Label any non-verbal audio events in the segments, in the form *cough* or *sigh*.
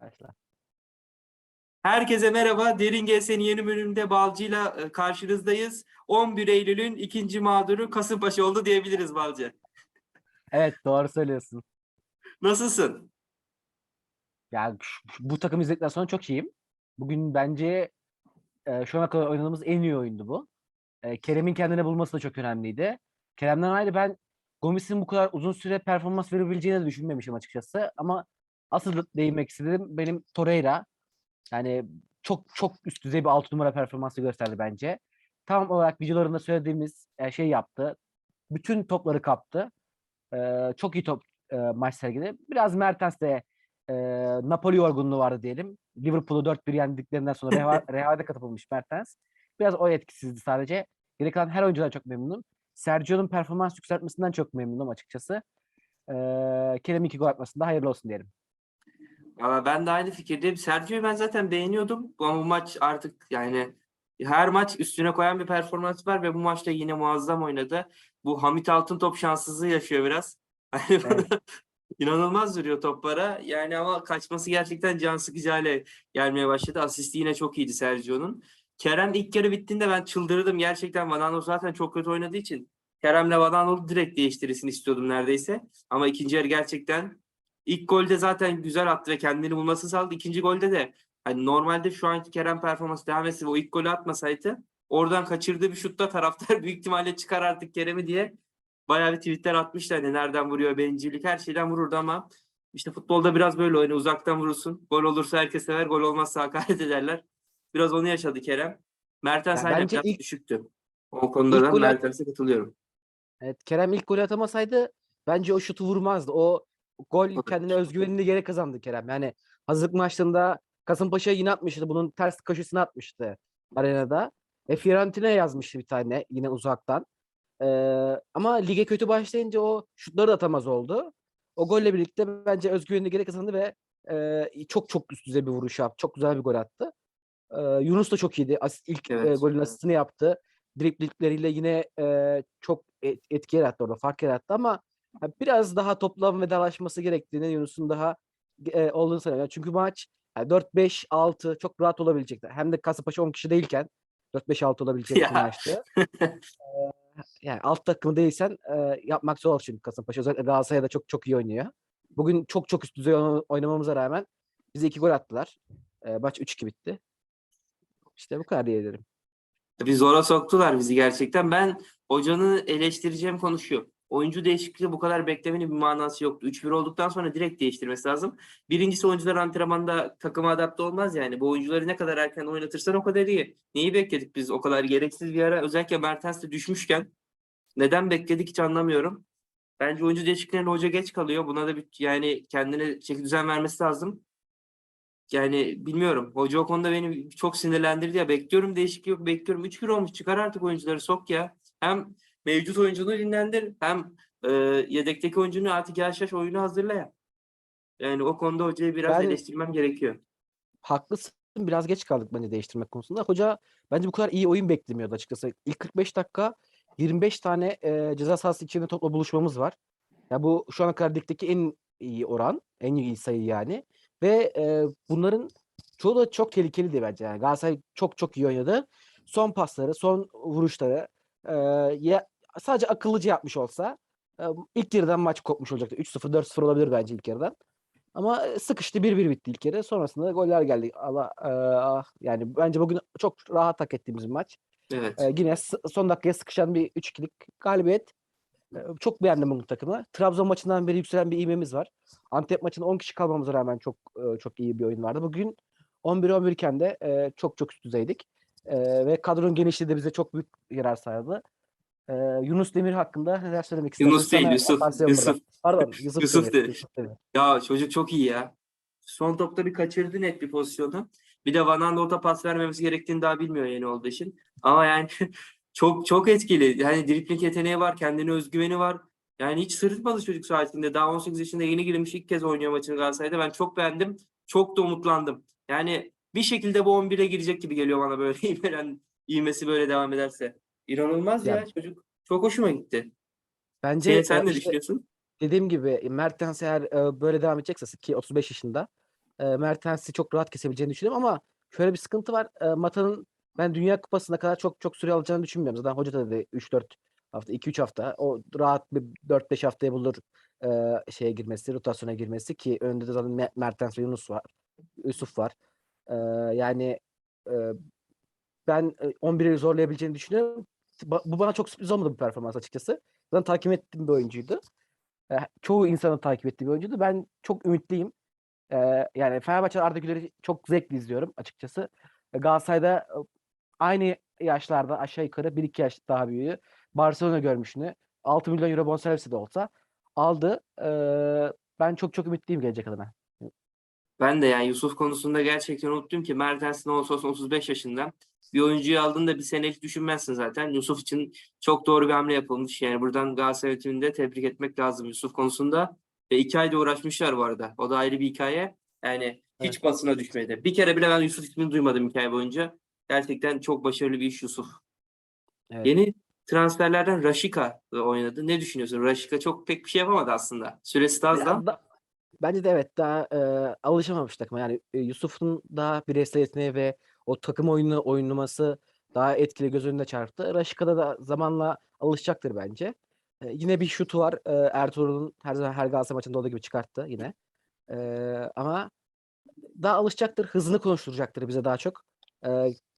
Başla. Herkese merhaba. Derin GS'nin yeni bölümünde Balcı'yla e, karşınızdayız. 11 Eylül'ün ikinci mağduru Kasımpaşa oldu diyebiliriz Balcı. Evet doğru söylüyorsun. Nasılsın? Ya şu- şu- bu takım izledikten sonra çok iyiyim. Bugün bence e, şu ana kadar oynadığımız en iyi oyundu bu. E, Kerem'in kendine bulması da çok önemliydi. Kerem'den ayrı ben Gomis'in bu kadar uzun süre performans verebileceğini de düşünmemişim açıkçası. Ama asıl değinmek istedim benim Torreira. Yani çok çok üst düzey bir 6 numara performansı gösterdi bence. Tam olarak videolarında söylediğimiz e, şey yaptı. Bütün topları kaptı. E, çok iyi top e, maç sergiledi. Biraz Mertens de e, Napoli yorgunluğu vardı diyelim. Liverpool'u 4-1 yendiklerinden sonra Reha- *laughs* Real'de katılmış Mertens. Biraz o etkisizdi sadece. Geri kalan her oyuncudan çok memnunum. Sergio'nun performans yükseltmesinden çok memnunum açıkçası. E, Kerem iki gol atmasında hayırlı olsun diyelim. Valla ben de aynı fikirdeyim. Sergio'yu ben zaten beğeniyordum. Ama bu maç artık yani her maç üstüne koyan bir performans var ve bu maçta yine muazzam oynadı. Bu Hamit Altıntop şanssızlığı yaşıyor biraz. Evet. *laughs* İnanılmaz duruyor toplara. Yani ama kaçması gerçekten can sıkıcı hale gelmeye başladı. Asisti yine çok iyiydi Sergio'nun. Kerem ilk yarı bittiğinde ben çıldırdım. Gerçekten Van Aanholt zaten çok kötü oynadığı için Kerem'le Van Aanholt'u direkt değiştirilsin istiyordum neredeyse. Ama ikinci yarı gerçekten ilk golde zaten güzel attı ve kendini bulması sağladı. İkinci golde de hani normalde şu anki Kerem performansı devam etse ve o ilk golü atmasaydı oradan kaçırdığı bir şutta taraftar *laughs* büyük ihtimalle çıkar artık Kerem'i diye bayağı bir tweetler atmıştı hani nereden vuruyor bencillik her şeyden vururdu ama işte futbolda biraz böyle oyunu uzaktan vurursun. Gol olursa herkes sever, gol olmazsa hakaret *laughs* ederler. Biraz onu yaşadı Kerem. Mertens Ya aynen bence biraz ilk- düşüktü. O konuda da Mertens'e katılıyorum. Evet, Kerem ilk golü atamasaydı bence o şutu vurmazdı. O gol kendine özgüvenini geri kazandı Kerem. Yani hazırlık maçlarında Kasımpaşa yine atmıştı. Bunun ters köşesine atmıştı arenada. Ve Fiorentina yazmıştı bir tane yine uzaktan. Ee, ama lige kötü başlayınca o şutları da atamaz oldu. O golle birlikte bence özgüvenini geri kazandı ve e, çok çok üst düzey bir vuruş yaptı. Çok güzel bir gol attı. Ee, Yunus da çok iyiydi. Asist, ilk e, Evet. golün asistini yaptı. Driplikleriyle yine e, çok et- etki yarattı orada. Fark yarattı ama biraz daha toplam vedalaşması gerektiğini Yunus'un daha e, olduğunu sanıyorum. Çünkü maç yani 4-5-6 çok rahat olabilecekti. Hem de Kasımpaşa 10 kişi değilken 4-5-6 olabilecek bir maçtı. Yani alt takımı değilsen e, yapmak zor çünkü Kasımpaşa. Özellikle Galatasaray'da çok çok iyi oynuyor. Bugün çok çok üst düzey oyna- oynamamıza rağmen bize iki gol attılar. E, maç 3-2 bitti. İşte bu kadar diyebilirim. Bir zora soktular bizi gerçekten. Ben hocanı eleştireceğim konu şu. Oyuncu değişikliği bu kadar beklemenin bir manası yoktu. 3-1 olduktan sonra direkt değiştirmesi lazım. Birincisi oyuncular antrenmanda takıma adapte olmaz yani. Bu oyuncuları ne kadar erken oynatırsan o kadar iyi. Neyi bekledik biz o kadar gereksiz bir ara özellikle Mertens de düşmüşken neden bekledik hiç anlamıyorum. Bence oyuncu değişikliklerine hoca geç kalıyor. Buna da bir yani kendine çeki düzen vermesi lazım. Yani bilmiyorum. Hoca o konuda beni çok sinirlendirdi ya. Bekliyorum değişiklik yok. Bekliyorum. 3 gün olmuş. Çıkar artık oyuncuları sok ya. Hem mevcut oyuncunu dinlendir hem e, yedekteki oyuncunu artık yavaş yavaş oyunu hazırla ya. Yani o konuda hocayı biraz Ben- eleştirmem gerekiyor. Haklısın. Biraz geç kaldık bence değiştirmek konusunda. Hoca bence bu kadar iyi oyun beklemiyordu açıkçası. İlk 45 dakika 25 tane e, ceza sahası içinde topla buluşmamız var. Ya bu şu ana kadar ligdeki en iyi oran, en iyi sayı yani. Ve e, bunların çoğu da çok tehlikeliydi bence. Yani Galatasaray çok çok iyi oynadı. Son pasları, son vuruşları e, ya, sadece akıllıca yapmış olsa e, ilk yarıdan maç kopmuş olacaktı. 3-0, 4-0 olabilir bence ilk yarıdan. Ama e, sıkıştı 1-1 bitti ilk yarı. Sonrasında goller geldi. Allah e, ah, yani bence bugün çok rahat hak ettiğimiz bir maç. Evet. Yine son dakikaya sıkışan bir 3-2'lik galibiyet. Çok beğendim bugün takımı. Trabzon maçından beri yükselen bir ivmemiz var. Antep maçında 10 kişi kalmamıza rağmen çok çok iyi bir oyun vardı. Bugün 11-11 iken de çok çok üst düzeydik. Ve kadronun genişliği de bize çok büyük yarar sağladı. E, Yunus Demir hakkında neler söylemek istersin? Yunus değil, Sana Yusuf, Yusuf. buradan. Pardon *laughs* Yusuf, Yusuf Demir. Yusuf Demir. Ya çocuk çok iyi ya. Son topta bir kaçırdı net bir pozisyonu. Bir de Van Aanholt'a pas vermemesi gerektiğini daha bilmiyor yeni olduğu için. Ama yani *laughs* çok çok etkili. Yani dripling yeteneği var, kendine özgüveni var. Yani hiç sırıtmadı çocuk saatinde. Daha 18 yaşında yeni girmiş ilk kez oynuyor maçını Galatasaray'da. Ben çok beğendim. Çok da umutlandım. Yani bir şekilde bu 11'e girecek gibi geliyor bana böyle *laughs* ivmelen, ivmesi böyle devam ederse. İnanılmaz ya, Ya- çocuk. Çok hoşuma gitti. Bence Sen, e, sen ne işte düşünüyorsun? dediğim gibi Mertens eğer e, böyle devam edecekse ki 35 yaşında e, Mertens'i çok rahat kesebileceğini düşünüyorum ama şöyle bir sıkıntı var. E, Mata'nın ben Dünya Kupası'na kadar çok çok süre alacağını düşünmüyorum. Zaten hoca da dedi 3-4 hafta, 2-3 hafta. O rahat bir 4-5 haftaya bulur e, şeye girmesi, rotasyona girmesi ki önünde de zaten Me- Mertens ve Yunus var. Yusuf var. E, yani e, ben e, 11'i zorlayabileceğini düşünüyorum. Bu bana çok sürpriz olmadı bu performans açıkçası. Zaten takip ettiğim bir oyuncuydu. E, çoğu insanın takip ettiği bir oyuncuydu. Ben çok ümitliyim. E, yani Fenerbahçe Arda Güler'i çok zevkli izliyorum açıkçası. E, Galatasaray'da e, aynı yaşlarda aşağı yukarı 1-2 yaş daha büyüğü. Barcelona görmüşünü 6 milyon euro bonservisi de olsa aldı. Ben çok çok ümitliyim gelecek adına. Ben de yani Yusuf konusunda gerçekten umutluyum ki Mertens ne olsa olsun 35 yaşında. Bir oyuncuyu aldığında bir senelik düşünmezsin zaten. Yusuf için çok doğru bir hamle yapılmış. Yani buradan Galatasaray yönetimini de tebrik etmek lazım Yusuf konusunda. Ve iki ayda uğraşmışlar bu arada. O da ayrı bir hikaye. Yani hiç Evet. basına düşmedi. Bir kere bile ben Yusuf ismini duymadım hikaye boyunca. Gerçekten çok başarılı bir iş Yusuf. Evet. Yeni transferlerden Raşika oynadı. Ne düşünüyorsun? Raşika çok pek bir şey yapamadı aslında. Süresi az da. Bence de evet daha e, alışamamış takıma. Yani e, Yusuf'un daha bireysel yeteneği ve o takım oyunu oynaması daha etkili göz önünde çarptı. Raşika'da da zamanla alışacaktır bence. E, yine bir şutu var. E, Ertuğrul'un her zaman her Galatasaray maçında olduğu gibi çıkarttı yine. E, ama daha alışacaktır. Hızını konuşturacaktır bize daha çok. E,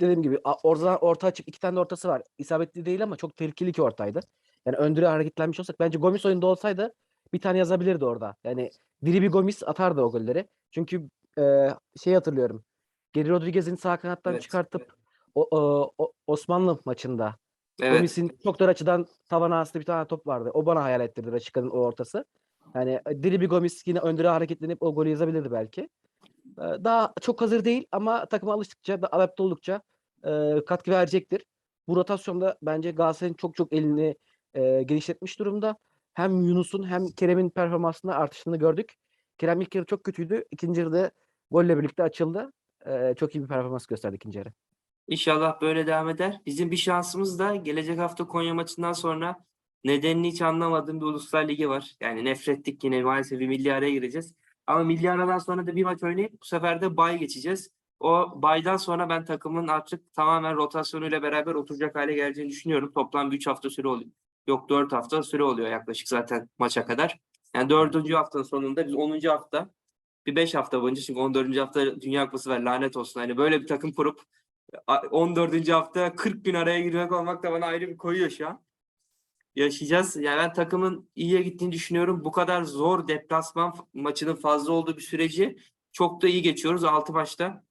dediğim gibi a- oradan orta açıp iki tane de ortası var. İsabetli değil ama çok tehlikeli iki ortaydı. Yani öndüre hareketlenmiş olsak bence Gomis oyunda olsaydı bir tane yazabilirdi orada. Yani diri bir Gomis atardı o golleri. Çünkü e, şey hatırlıyorum. Geri Rodriguez'in sağ kanattan Evet. çıkartıp o, o- o- Osmanlı maçında Evet. Gomis'in çok dar açıdan tavana astı bir tane top vardı. O bana hayal ettirdi Raşika'nın o ortası. Yani e, diri bir Gomis yine öndüre hareketlenip o golü yazabilirdi belki. Daha çok hazır değil ama takıma alıştıkça, da adapte oldukça e, katkı verecektir. Bu rotasyonda bence Galatasaray'ın çok çok elini e, genişletmiş durumda. Hem Yunus'un hem Kerem'in performansında artışını gördük. Kerem ilk yarı çok kötüydü. İkinci yarıda golle birlikte açıldı. E, çok iyi bir performans gösterdi ikinci yarı. İnşallah böyle devam eder. Bizim bir şansımız da gelecek hafta Konya maçından sonra nedenini hiç anlamadığım bir Uluslar Ligi var. Yani nefrettik yine maalesef bir milli araya gireceğiz. Ama milli aradan sonra da bir maç oynayıp bu sefer de bay geçeceğiz. O baydan sonra ben takımın artık tamamen rotasyonuyla beraber oturacak hale geleceğini düşünüyorum. Toplam 3 hafta süre oluyor. Yok 4 hafta süre oluyor yaklaşık zaten maça kadar. Yani 4. haftanın sonunda biz 10. hafta bir 5 hafta boyunca çünkü 14. hafta Dünya Kupası var lanet olsun. Hani böyle bir takım kurup a- 14. hafta 40 gün araya girmek olmak da bana ayrı bir koyuyor şu an. Yaşayacağız. Yani ben takımın iyiye gittiğini düşünüyorum. Bu kadar zor deplasman maçının fazla olduğu bir süreci çok da iyi geçiyoruz. 6 maçta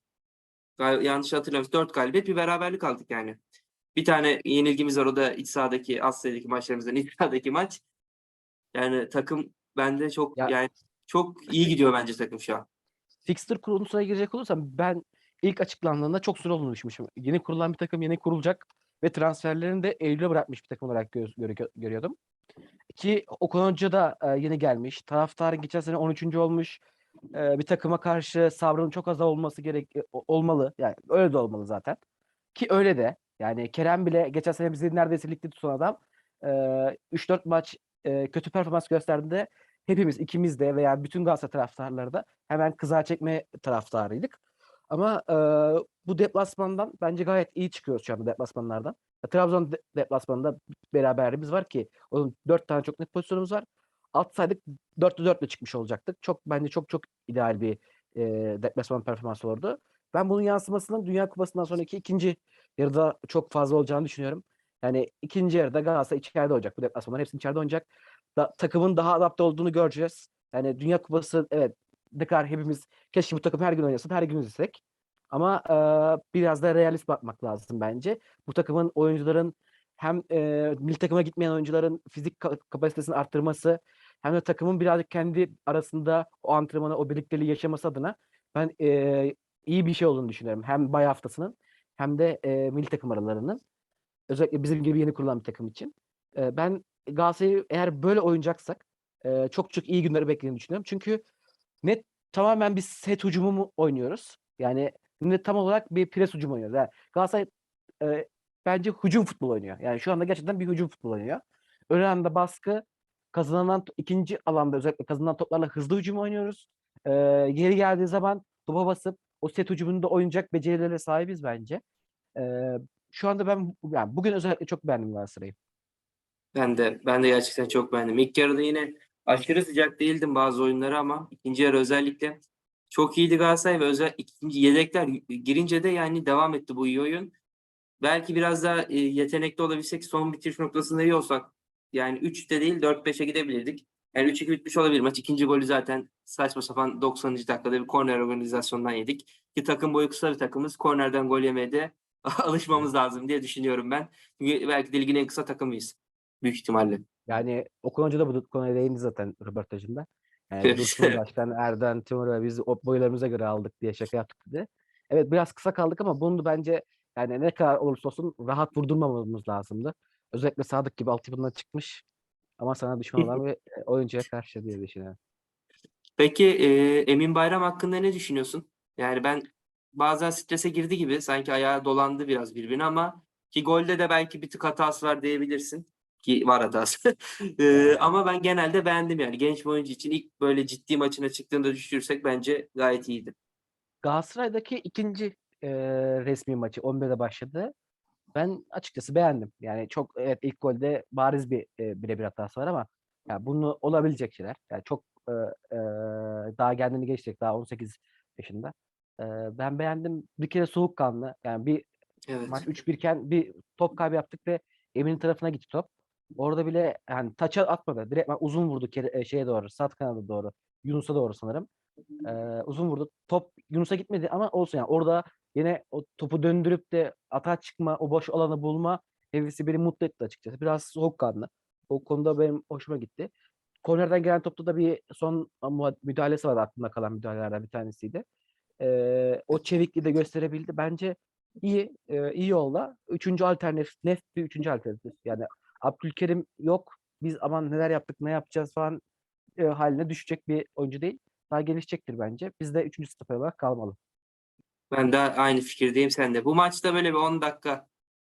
yanlış hatırlamıyorsam 4 galibiyet bir beraberlik aldık yani. Bir tane yenilgimiz var o da iç sahadaki Asya'daki maçlarımızdan iç sahadaki maç. Yani takım bende çok Ya- yani çok iyi gidiyor bence takım şu an. Fixture konusuna girecek olursam ben ilk açıklandığında çok süre olduğunu düşünmüşüm. Yeni kurulan bir takım yeni kurulacak ve transferlerini de Eylül'e bırakmış bir takım olarak gö- görü- görüyordum. Ki Okan Hoca da e, yeni gelmiş. Taraftarın geçen sene 13. olmuş. E, bir takıma karşı sabrının çok az olması gerek e, olmalı. Yani öyle de olmalı zaten. Ki öyle de. Yani Kerem bile geçen sene bizi neredeyse ligde tutan adam e, 3-4 maç e, kötü performans gösterdiğinde hepimiz ikimiz de veya bütün Galatasaray taraftarları da hemen kıza çekme taraftarıydık. Ama e, bu deplasmandan bence gayet iyi çıkıyoruz şu anda deplasmanlardan. Ya, Trabzon de- deplasmanında beraberliğimiz var ki onun 4 tane çok net pozisyonumuz var. Atsaydık 4'lü 4'lü çıkmış olacaktık. Çok bence çok çok ideal bir e, deplasman performansı olurdu. Ben bunun yansımasının Dünya Kupası'ndan sonraki ikinci yarıda çok fazla olacağını düşünüyorum. Yani ikinci yarıda Galatasaray içeride olacak. Bu deplasmanların hepsini içeride oynayacak. Da, takımın daha adapte olduğunu göreceğiz. Yani Dünya Kupası evet ne kadar hepimiz keşke bu takım her gün oynasın, her gün izlesek. Ama e, biraz da realist bakmak lazım bence. Bu takımın oyuncuların hem e, milli takıma gitmeyen oyuncuların fizik ka- kapasitesini arttırması hem de takımın birazcık kendi arasında o antrenmanı, o birlikteliği yaşaması adına ben e, iyi bir şey olduğunu düşünüyorum. Hem bay haftasının hem de e, milli takım aralarının. Özellikle bizim gibi yeni kurulan bir takım için. E, ben Galatasaray'ı eğer böyle oynayacaksak e, çok çok iyi günleri beklediğini düşünüyorum. Çünkü net tamamen bir set hücumu mu oynuyoruz? Yani net tam olarak bir pres hücumu oynuyoruz. Yani Galatasaray e, bence hücum futbol oynuyor. Yani şu anda gerçekten bir hücum futbol oynuyor. Ön baskı, kazanılan ikinci alanda özellikle kazanılan toplarla hızlı hücum oynuyoruz. E, geri geldiği zaman topa basıp o set hücumunda oynayacak becerilere sahibiz bence. Eee, şu anda ben yani bugün özellikle çok beğendim Galatasaray'ı. Ben de ben de gerçekten çok beğendim. İlk yarıda yine aşırı sıcak değildim bazı oyunları ama ikinci yarı özellikle çok iyiydi Galatasaray ve özel ikinci yedekler girince de yani devam etti bu iyi oyun. Belki biraz daha yetenekli olabilsek son bitiriş noktasında iyi olsak yani 3'te değil 4-5'e gidebilirdik. Yani 3-2 bitmiş olabilir maç. İkinci golü zaten saçma sapan 90. dakikada bir korner organizasyondan yedik. Ki takım boyu kısa bir takımız. Kornerden gol yemeye de *laughs* alışmamız lazım diye düşünüyorum ben. Çünkü belki de ligin en kısa takımıyız. Büyük ihtimalle. Yani Okan Hoca da bu konuya değindi zaten röportajında. Yani. Dursun *laughs* Başkan, Erden, Timur ve biz boylarımıza göre aldık diye şaka yaptık dedi. Evet biraz kısa kaldık ama bunu bence yani ne kadar olursa olsun rahat vurdurmamamız lazımdı. Özellikle Sadık gibi altyapından çıkmış ama sana düşman olan *laughs* bir e, oyuncuya karşı diye düşünüyorum. Peki e, Emin Bayram hakkında ne düşünüyorsun? Yani ben bazen strese girdi gibi sanki ayağı dolandı biraz birbirine ama ki golde de belki bir tık hatası var diyebilirsin. Ki var hatası. *laughs* E, ama ben genelde beğendim yani. Genç bir oyuncu için ilk böyle ciddi maçına çıktığında düşürsek bence gayet iyiydi. Galatasaray'daki ikinci e, resmi maçı 11'de başladı. Ben açıkçası beğendim. Yani çok evet ilk golde bariz bir e, birebir hatası var ama ya bunu olabilecek şeyler. Yani çok e, e, daha kendini geliştirecek daha 18 yaşında. E, ben beğendim. Bir kere soğukkanlı. Yani bir Evet. maç 3-1 iken bir top kaybı yaptık ve Emin'in tarafına gitti top. Orada bile yani taça atmadı. Direkt uzun vurdu şeye doğru. Sağ kanada doğru. Yunus'a doğru sanırım. Ee, uzun vurdu. Top Yunus'a gitmedi ama olsun yani orada yine o topu döndürüp de atağa çıkma, o boş alanı bulma hevesi beni mutlu etti açıkçası. Biraz soğukkanlı. O konuda benim hoşuma gitti. Kornerden gelen topta da bir son müdahalesi vardı aklımda kalan müdahalelerden bir tanesiydi. Ee, o çevikliği de gösterebildi. Bence iyi, e, iyi yolla. Üçüncü alternatif, net bir üçüncü alternatif. Yani Abdülkerim yok. Biz aman neler yaptık, ne yapacağız falan e, haline düşecek bir oyuncu değil. Daha gelişecektir bence. Biz de üçüncü stoper olarak kalmalı. Ben de aynı fikirdeyim sen de. Bu maçta böyle bir 10 dakika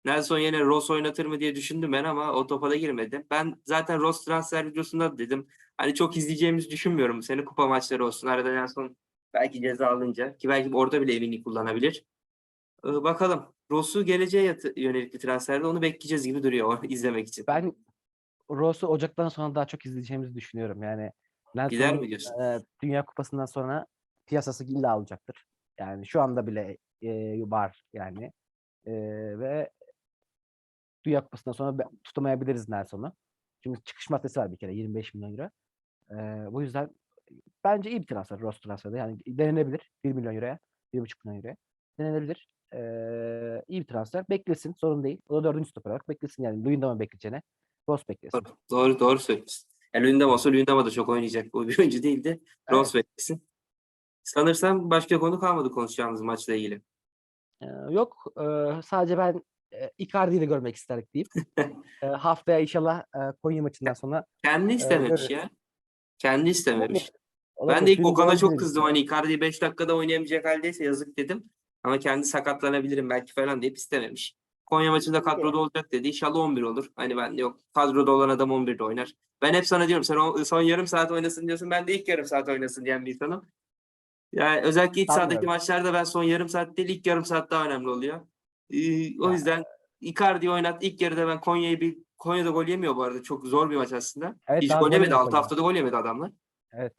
Nelson yine Ross oynatır mı diye düşündüm ben ama o topa da girmedi. Ben zaten Ross transfer videosunda da dedim. Hani çok izleyeceğimizi düşünmüyorum. bu Sene kupa maçları olsun. Arada Nelson belki ceza alınca ki belki orada bile evini kullanabilir. Ee, bakalım. Ross'u geleceğe yatı- yönelik bir transferde onu bekleyeceğiz gibi duruyor *laughs* izlemek için. Ben Ross'u Ocak'tan sonra daha çok izleyeceğimizi düşünüyorum. Yani Gider Nelson'un mi diyorsun? e, Dünya Kupası'ndan sonra piyasası illa alacaktır. Yani şu anda bile e, var yani. E, ve Dünya Kupası'ndan sonra tutamayabiliriz Nelson'u. Çünkü çıkış maddesi var bir kere 25 milyon euro. E, bu yüzden bence iyi bir transfer Ross transferi. Yani denenebilir 1 milyon euroya, 1,5 milyon euroya. Denenebilir. E, iyi bir transfer. Beklesin sorun değil. O da dördüncü stoper olarak beklesin yani. Luyendam'a bekleyeceğine. Ross beklesin. Doğru, doğru söylüyorsun. Yani Luyendam olsa Luyendam'a da çok oynayacak. O bir oyuncu *laughs* değildi. Ross beklesin. Sanırsam başka konu kalmadı konuşacağımız maçla ilgili. Ee, yok. eee, sadece ben e, Icardi'yi de görmek isterdik deyip *laughs* e, haftaya inşallah e, Konya maçından sonra Kendi istememiş görürüz. ya. Kendi istememiş. Ben olabilir. de ilk Okan'a çok kızdım. Hani Icardi 5 dakikada oynayamayacak haldeyse yazık dedim. Ama kendi sakatlanabilirim belki falan deyip istememiş. Konya maçında kadroda olacak dedi. İnşallah 11 olur. Hani ben yok. Kadroda olan adam 11'de oynar. Ben hep sana diyorum sen o son yarım saat oynasın diyorsun. Ben de ilk yarım saat oynasın diyen bir insanım. Yani özellikle iç sahadaki Sanmıyorum. maçlarda ben son yarım saat değil ilk yarım saat daha önemli oluyor. Ee, o yüzden Icardi oynat. İlk yarıda ben Konya'yı bir Konya'da gol yemiyor bu arada. Çok zor bir maç aslında. Evet, Hiç gol yemedi. yemedi 6 Konya. haftada gol yemedi adamlar. Evet.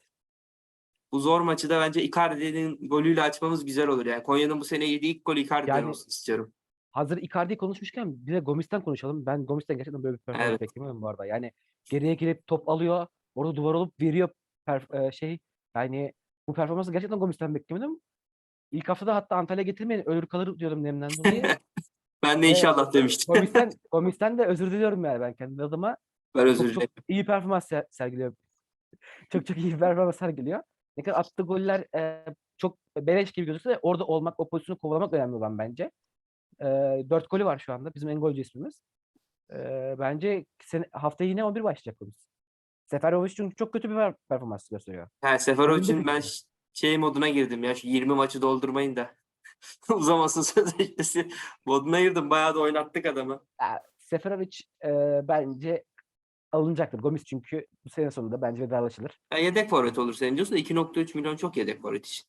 Bu zor maçı da bence Icardi'nin golüyle açmamız güzel olur. Yani Konya'nın bu sene yediği ilk golü Icardi'den Yani- olsun istiyorum. Hazır Icardi'yi konuşmuşken bir de Gomis'ten konuşalım. Ben Gomis'ten gerçekten böyle bir performans Evet. beklemiyorum bu arada. Yani geriye girip top alıyor. Orada duvar olup veriyor perf- şey. Yani bu performansı gerçekten Gomis'ten beklemiyordum. İlk haftada hatta Antalya getirmeyin ölür kalır diyordum nemden dolayı. *laughs* Ben de inşallah demiştim. Gomis'ten, *laughs* Gomis'ten de özür diliyorum yani ben kendi adıma. ben özür çok, çok dilerim. iyi performans ser- sergiliyor. *laughs* çok çok iyi performans sergiliyor. Ne kadar attığı goller e, çok beleş gibi gözükse de orada olmak, o pozisyonu kovalamak önemli olan bence. E, 4 golü var şu anda. Bizim en golcü ismimiz. E, bence sene, haftaya yine 11 başlayacak biz. Seferovic çünkü çok kötü bir per- performans gösteriyor. Ha, Seferovic'in ben şey moduna girdim ya. Şu 20 maçı doldurmayın da. *laughs* Uzamasın *laughs* sözleşmesi. Moduna girdim. Bayağı da oynattık adamı. Ya, Seferovic e, bence alınacaktır. Gomis çünkü bu sene sonunda bence vedalaşılır. Ya yedek forvet olur senin diyorsun da 2.3 milyon çok yedek forvet için.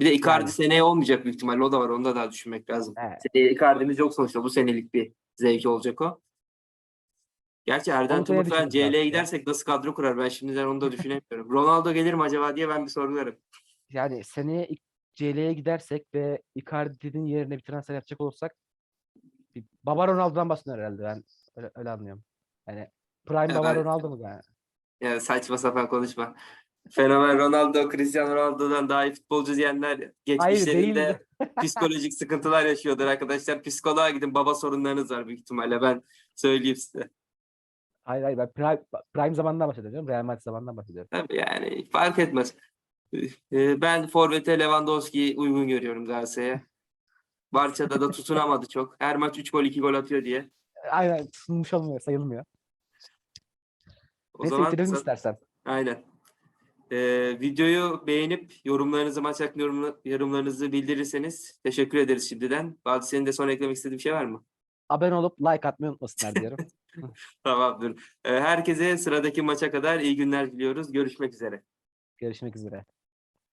Bir de Icardi Yani. seneye olmayacak büyük ihtimalle. O da var. Onu da daha düşünmek lazım. Evet. Seneye Icardi'miz yok sonuçta. Bu senelik bir zevki olacak o. Gerçi Erden artık CL'ye ya. gidersek nasıl kadro kurar? Ben şimdiden onu da düşünemiyorum. Ronaldo gelir mi acaba diye ben bir sorgularım. Yani seneye CL'ye gidersek ve Icardi'nin yerine bir transfer yapacak olursak bir Baba Ronaldo'dan bahsediyor herhalde ben öyle, öyle anlıyorum. Yani Prime Ya Baba ben- Ronaldo mu yani? Yani saçma sapan konuşma. Fenomen Ronaldo, Cristiano Ronaldo'dan daha iyi futbolcu diyenler geçmişlerinde *laughs* psikolojik sıkıntılar yaşıyordur arkadaşlar. Psikoloğa gidin baba sorunlarınız var büyük ihtimalle ben söyleyeyim size. Hayır hayır ben Prime, Prime zamanından bahsediyorum. Real Madrid zamanından bahsediyorum. Tabii yani fark etmez. Ee, Ben Forvet'e Lewandowski'yi uygun görüyorum Galatasaray'a. Barça'da da tutunamadı çok. Her maç 3 gol 2 gol atıyor diye. Aynen sunmuş olmuyor sayılmıyor. O Neyse zaman bitirelim istersen. aynen. Ee, videoyu beğenip yorumlarınızı maç hakkında yorumla- yorumlarınızı bildirirseniz teşekkür ederiz şimdiden. Bazı senin de son eklemek istediğin bir şey var mı? Abone olup like atmayı unutmasınlar diyorum. *laughs* Tamamdır. Ee, herkese sıradaki maça kadar iyi günler diliyoruz. Görüşmek üzere. Görüşmek üzere.